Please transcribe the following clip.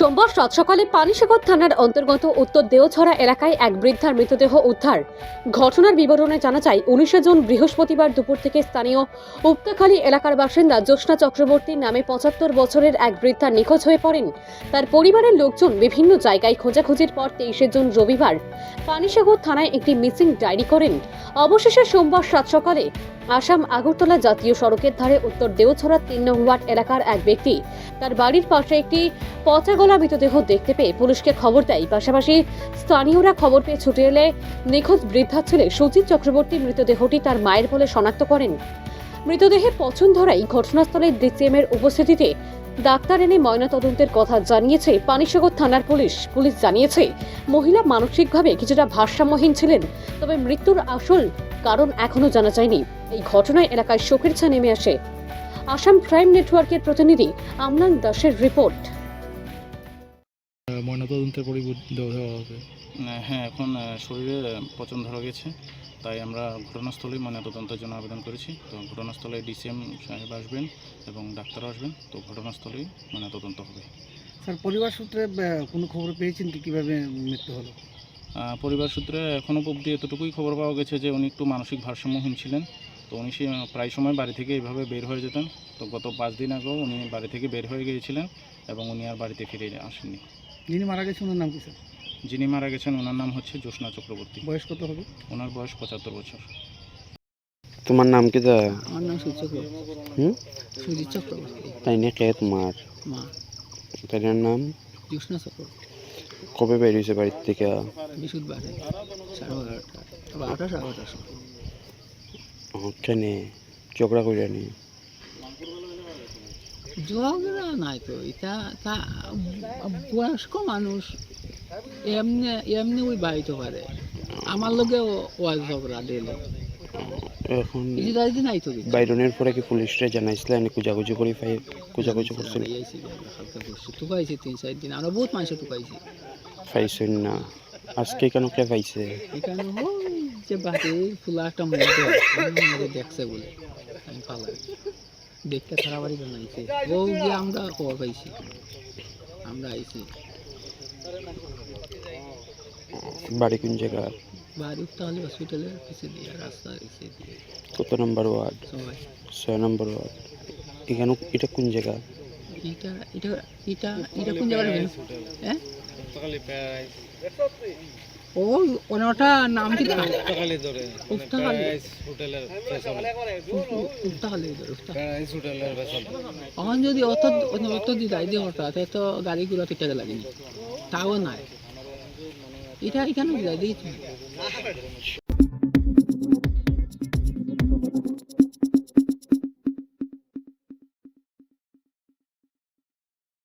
সোমবার সাত সকালে পানিসাগর থানার অন্তর্গত উত্তর দেওছড়া এলাকায় এক বৃদ্ধার মৃতদেহ উদ্ধার। ঘটনার বিবরণে জানা যায়, উনিশে জুন বৃহস্পতিবার দুপুর থেকে স্থানীয় উপতাখালী এলাকার বাসিন্দা জ্যোৎস্না চক্রবর্তী নামে পঁচাত্তর বছরের এক বৃদ্ধা নিখোঁজ হয়ে পড়েন। তার পরিবারের লোকজন বিভিন্ন জায়গায় খোঁজাখুঁজির পর তেইশে জুন রবিবার পানিসাগর থানায় একটি মিসিং ডায়েরি করেন। অবশেষে সোমবার সাত সকালে আসাম আগরতলা জাতীয় সড়কের ধারে উত্তর দেওছড়া তিন নং ওয়ার্ড এলাকার এক ব্যক্তি তার বাড়ির পাশে একটি পচাগলা মৃতদেহ দেখতে পেয়ে পুলিশকে খবর দেয়। পাশাপাশি স্থানীয়রা খবর পেয়ে ছুটে এলে নিখোঁজ বৃদ্ধা ছেলে সুজিত চক্রবর্তীর মৃতদেহটি তার মায়ের বলে শনাক্ত করেন। মৃতদেহে পছন ধরাই ঘটনাস্থলে ডিসিএম এর উপস্থিতিতে ডাক্তার এনে ময়নাতদন্তের কথা জানিয়েছে পানিসাগর থানার পুলিশ। পুলিশ জানিয়েছে, মহিলা মানসিকভাবে কিছুটা ভারসাম্যহীন ছিলেন, তবে মৃত্যুর আসল কারণ এখনও জানা যায়নি। এই ঘটনায় এলাকায় শোকের ছা নেমে আসে। আসাম ক্রাইম নেটওয়ার্কের প্রতিনিধি আমলান দাসের রিপোর্ট। ময়নাতদন্তের পরিবর্তে দেওয়া হবে। হ্যাঁ এখন শরীরে পচন ধরা গেছে তাই আমরা ঘটনাস্থলে ময়নাতদন্তের জন্য আবেদন করেছি। তো ঘটনাস্থলে ডিসিএম সাহেব আসবেন এবং ডাক্তার আসবেন তো ঘটনাস্থলেই ময়নাতদন্ত হবে। স্যার পরিবার সূত্রে কোনো খবর পেয়েছেন কি? কীভাবে মৃত্যু হলো? পরিবার সূত্রে এখনও অবধি এতটুকুই খবর পাওয়া গেছে যে উনি একটু মানসিক ভারসাম্যহীন ছিলেন। তো উনি সে প্রায় সময় বাড়ি থেকে এইভাবে বের হয়ে যেতেন। তো গত পাঁচ দিন আগেও উনি বাড়ি থেকে বের হয়ে গিয়েছিলেন এবং উনি আর বাড়িতে ফিরে আসেননি। যিনি মারা গেছেন ওনার নাম কি স্যার? যিনি মারা গেছেন ওনার নাম হচ্ছে জ্যোৎস্না চক্রবর্তী। বয়স কত হবে? ওনার বয়স পঁচাত্তর বছর। তোমার নাম কি দা? আমার নাম সুজিত চক্রবর্তী। হুম? সুজিত চক্রবর্তী। তাই না কে তোমার মা। তাই নাম? জ্যোৎস্না চক্রবর্তী। কবে বেরিয়েছে বাড়ির থেকে? বিশুদ্ধবারে সাড়ে এগারোটা বারোটা সাড়ে এগারোটার সময়। কেনে ঝগড়া করে নি? ঝগড়া নাই তো এটা তা বয়স্ক মানুষ এমনি এমনি ওই বাড়িতে পারে আমার লগে ওয়াজ ঝগড়া ডেলে এখন বাইরনের পরে কি পুলিশরে জানাইছিল এনে কুজাকুজি করে ফাই কুজাকুজি করছিল টুকাইছে তিন চার দিন আমরা বহুত মানুষ টুকাইছি পাইছেন না আজকে কেন কে পাইছে এখানে যে বাড়ি ফুলা একটা মধ্যে দেখছে বলে আমি পালাই দেখতে খারাপ বাড়ি বানাইছে ও গিয়ে আমরা খবর পাইছি আমরা আইছি। বাড়ি কোন জায়গা? বাড়ি তাহলে হসপিটালের পিছিয়ে দিয়ে রাস্তার পিছিয়ে দিয়ে। কত নম্বর ওয়ার্ড? ছয়। Number ward. এখানে এটা কোন জায়গা? এটা এটা এটা এটা কোন জায়গায় গেল হ্যাঁ? ওনাটা নাম কি? উফতাখালি ধরে উফতাখালি উফতাখালি ধরে উফতাখালি এখন যদি অত অত দি দায় দিয়ে হঠাৎ তো গাড়িগুলো তিটাতে লাগেনি। তাও নাই। এটা এখানে যাই দিয়েছি